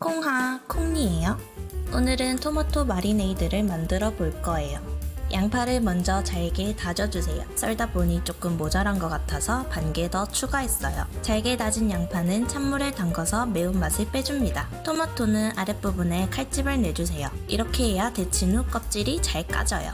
콩하 콩니예요. 오늘은 토마토 마리네이드를 만들어 볼 거예요. 양파를 먼저 잘게 다져주세요. 썰다 보니 조금 모자란 것 같아서 반 개 더 추가했어요. 잘게 다진 양파는 찬물에 담궈서 매운맛을 빼줍니다. 토마토는 아랫부분에 칼집을 내주세요. 이렇게 해야 데친 후 껍질이 잘 까져요.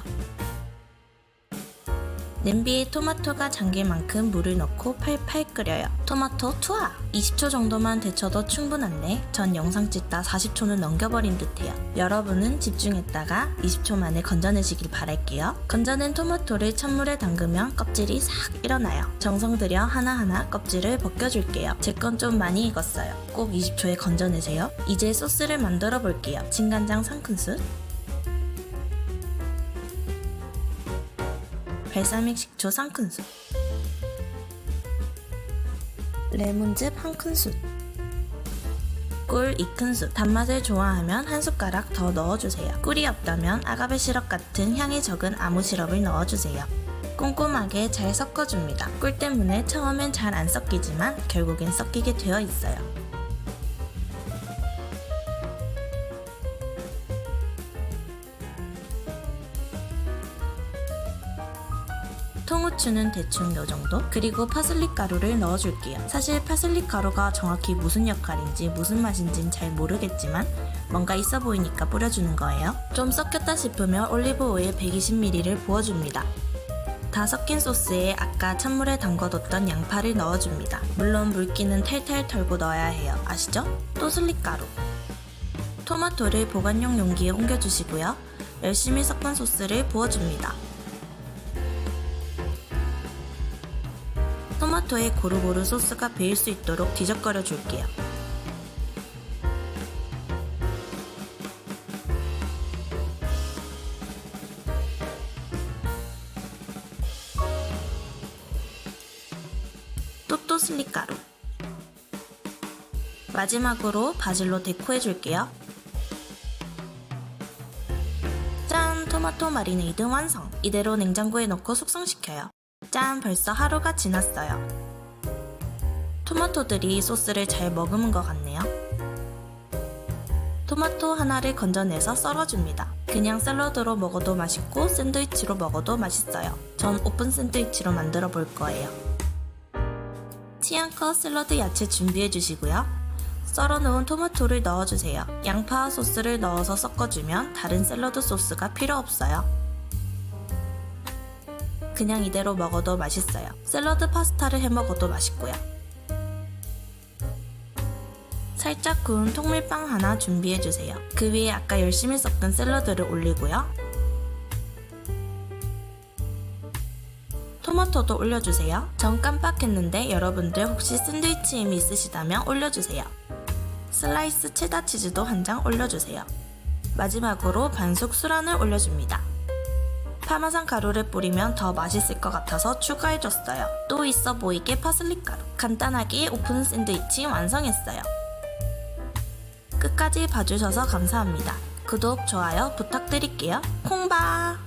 냄비에 토마토가 잠길 만큼 물을 넣고 팔팔 끓여요. 토마토 투하! 20초 정도만 데쳐도 충분한데 전 영상 찍다 40초는 넘겨버린 듯해요. 여러분은 집중했다가 20초 만에 건져내시길 바랄게요. 건져낸 토마토를 찬물에 담그면 껍질이 싹 일어나요. 정성 들여 하나하나 껍질을 벗겨줄게요. 제 건 좀 많이 익었어요. 꼭 20초에 건져내세요. 이제 소스를 만들어 볼게요. 진간장 3큰술 발사믹 식초 3큰술. 레몬즙 1큰술. 꿀 2큰술. 단맛을 좋아하면 한 숟가락 더 넣어주세요. 꿀이 없다면 아가베 시럽 같은 향이 적은 아무 시럽을 넣어주세요. 꼼꼼하게 잘 섞어줍니다. 꿀 때문에 처음엔 잘 안 섞이지만 결국엔 섞이게 되어 있어요 통후추는 대충 요 정도? 그리고 파슬리 가루를 넣어줄게요. 사실 파슬리 가루가 정확히 무슨 역할인지 무슨 맛인지는 잘 모르겠지만 뭔가 있어 보이니까 뿌려주는 거예요. 좀 섞였다 싶으면 올리브 오일 120ml를 부어줍니다. 다 섞인 소스에 아까 찬물에 담궈뒀던 양파를 넣어줍니다. 물론 물기는 탈탈 털고 넣어야 해요. 아시죠? 또 슬릭가루. 토마토를 보관용 용기에 옮겨주시고요. 열심히 섞은 소스를 부어줍니다. 토마토에 고루고루 소스가 배일 수 있도록 뒤적거려 줄게요. 또또 슬릭 가루. 마지막으로 바질로 데코해 줄게요. 짠! 토마토 마리네이드 완성! 이대로 냉장고에 넣고 숙성시켜요. 짠! 벌써 하루가 지났어요. 토마토들이 소스를 잘 머금은 것 같네요. 토마토 하나를 건져내서 썰어줍니다. 그냥 샐러드로 먹어도 맛있고 샌드위치로 먹어도 맛있어요. 전 오픈 샌드위치로 만들어 볼 거예요. 취향껏 샐러드 야채 준비해 주시고요. 썰어 놓은 토마토를 넣어주세요. 양파 소스를 넣어서 섞어주면 다른 샐러드 소스가 필요 없어요. 그냥 이대로 먹어도 맛있어요. 샐러드 파스타를 해 먹어도 맛있고요. 살짝 구운 통밀빵 하나 준비해주세요. 그 위에 아까 열심히 섞은 샐러드를 올리고요. 토마토도 올려주세요. 전 깜빡했는데 여러분들 혹시 샌드위치 힘이 있으시다면 올려주세요. 슬라이스 체다 치즈도 한 장 올려주세요. 마지막으로 반숙 수란을 올려줍니다. 파마산 가루를 뿌리면 더 맛있을 것 같아서 추가해줬어요. 또 있어 보이게 파슬리 가루. 간단하게 오픈 샌드위치 완성했어요. 끝까지 봐주셔서 감사합니다. 구독, 좋아요 부탁드릴게요. 콩바!